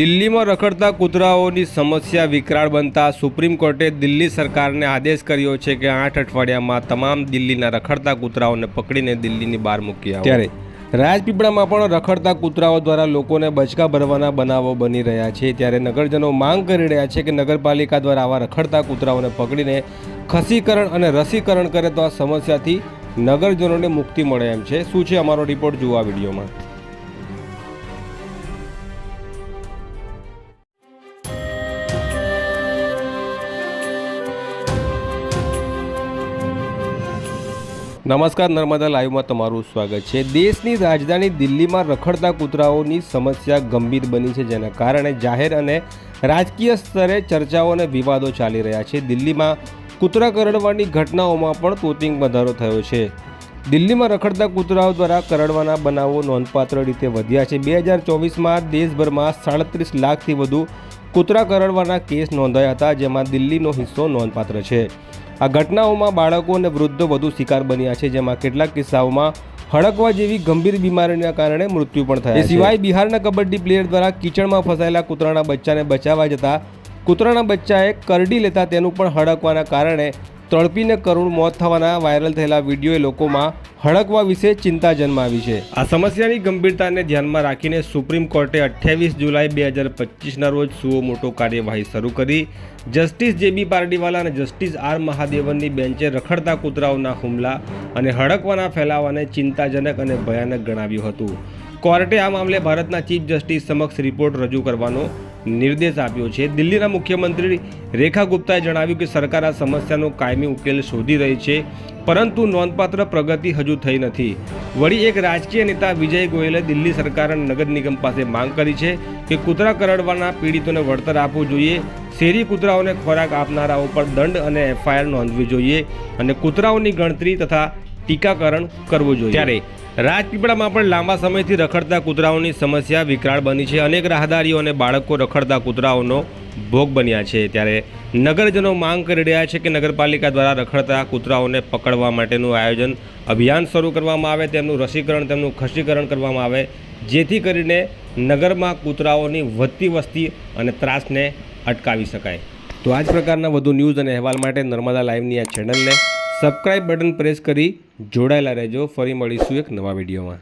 દિલ્હીમાં રખડતા કૂતરાઓની સમસ્યા વિકરાળ બનતા સુપ્રીમ કોર્ટે દિલ્હી સરકારને આદેશ કર્યો છે કે આઠ અઠવાડિયામાં તમામ દિલ્હીના રખડતા કૂતરાઓને પકડીને દિલ્હીની બહાર મૂકી ત્યારે રાજપીપળામાં પણ રખડતા કૂતરાઓ દ્વારા લોકોને બચકા ભરવાના બનાવો બની રહ્યા છે. ત્યારે નગરજનો માંગ કરી રહ્યા છે કે નગરપાલિકા દ્વારા આવા રખડતા કૂતરાઓને પકડીને ખસીકરણ અને રસીકરણ કરે તો આ સમસ્યાથી નગરજનોને મુક્તિ મળે એમ છે. શું છે અમારો રિપોર્ટ? આ વિડીયોમાં. નમસ્કાર નર્મદા લાઈવમાં તમારું સ્વાગત છે. દેશની રાજધાની દિલ્હીમાં રખડતા કૂતરાઓની સમસ્યા ગંભીર બની છે, જેના કારણે જાહેર અને રાજકીય સ્તરે ચર્ચાઓ અને વિવાદો ચાલી રહ્યા છે. દિલ્હીમાં કૂતરા કરડવાની ઘટનાઓમાં પણ તોતિંગ વધારો થયો છે. દિલ્હીમાં રખડતા કૂતરાઓ દ્વારા કરડવાના બનાવો નોંધપાત્ર રીતે વધ્યા છે. બે હજાર ચોવીસમાં દેશભરમાં સાડત્રીસ લાખથી વધુ કૂતરા કરડવાના કેસ નોંધાયા હતા, જેમાં દિલ્હીનો હિસ્સો નોંધપાત્ર છે. આ ઘટનાઓમાં બાળકો અને વૃદ્ધો વધુ શિકાર બન્યા છે જેમાં કેટલાક કિસ્સાઓમાં હડકવા જેવી ગંભીર બીમારીના કારણે મૃત્યુ પણ થયા સિવાય બિહારના કબડ્ડી પ્લેયર દ્વારા કીચડમાં ફસાયેલા કૂતરાના બચ્ચાને બચાવવા જતા કૂતરાના બચ્ચાએ કરડી લેતા તેનું પણ હડકવાના કારણે તળપીને કરુણ મોત થવાના વાયરલ થયેલા વિડીયોએ લોકોમાં હડકવા વિશે ચિંતા જન્માવી છે. આ સમસ્યાની ગંભીરતાને ધ્યાનમાં રાખીને સુપ્રીમ કોર્ટે અઠ્યાવીસ જુલાઈ બે હજાર પચીસના રોજ સુઓ મોટો કાર્યવાહી શરૂ કરી. જસ્ટિસ જેબી પારડીવાલા અને જસ્ટિસ આર મહાદેવનની બેન્ચે રખડતા કૂતરાઓના હુમલા અને હડકવાના ફેલાવાને ચિંતાજનક અને ભયાનક ગણાવ્યું હતું. કોર્ટે આ મામલે ભારતના ચીફ જસ્ટિસ સમક્ષ રિપોર્ટ રજૂ કરવાનો નિર્દેશ આપ્યો છે. દિલ્હીના મુખ્યમંત્રી રેખા ગુપ્તાએ જણાવ્યું કે સરકાર આ સમસ્યાનો કાયમી ઉકેલ શોધી રહી છે, પરંતુ નોંધપાત્ર પ્રગતિ હજુ થઈ નથી. વળી એક રાજકીય નેતા વિજય ગોયલે દિલ્હી સરકાર નગર નિગમ પાસે માંગ કરી છે કે કૂતરા કરડવાના પીડિતોને વળતર આપવું જોઈએ, શેરી કૂતરાઓને ખોરાક આપનારાઓ પર દંડ અને એફઆઈઆર નોંધવી જોઈએ અને કૂતરાઓની ગણતરી તથા ટીકાકરણ કરવું જોઈએ. ત્યારે રાજપીપળામાં પણ લાંબા સમયથી રખડતા કૂતરાઓની સમસ્યા વિકરાળ બની છે. અનેક રાહદારીઓ અને બાળકો રખડતા કૂતરાઓનો ભોગ બન્યા છે. ત્યારે નગરજનો માંગ કરી રહ્યા છે કે નગરપાલિકા દ્વારા રખડતા કૂતરાઓને પકડવા માટેનું આયોજન અભિયાન શરૂ કરવામાં આવે, તેમનું રસીકરણ, તેમનું ખસીકરણ કરવામાં આવે, જેથી કરીને નગરમાં કૂતરાઓની વધતી વસ્તી અને ત્રાસને અટકાવી શકાય. તો આ જ પ્રકારના વધુ ન્યૂઝ અને અહેવાલ માટે નર્મદા લાઈવની આ ચેનલને સબસ્ક્રાઇબ બટન પ્રેસ કરી જોડાયેલા રહેજો. ફરી મળીશું એક નવા વિડીયોમાં.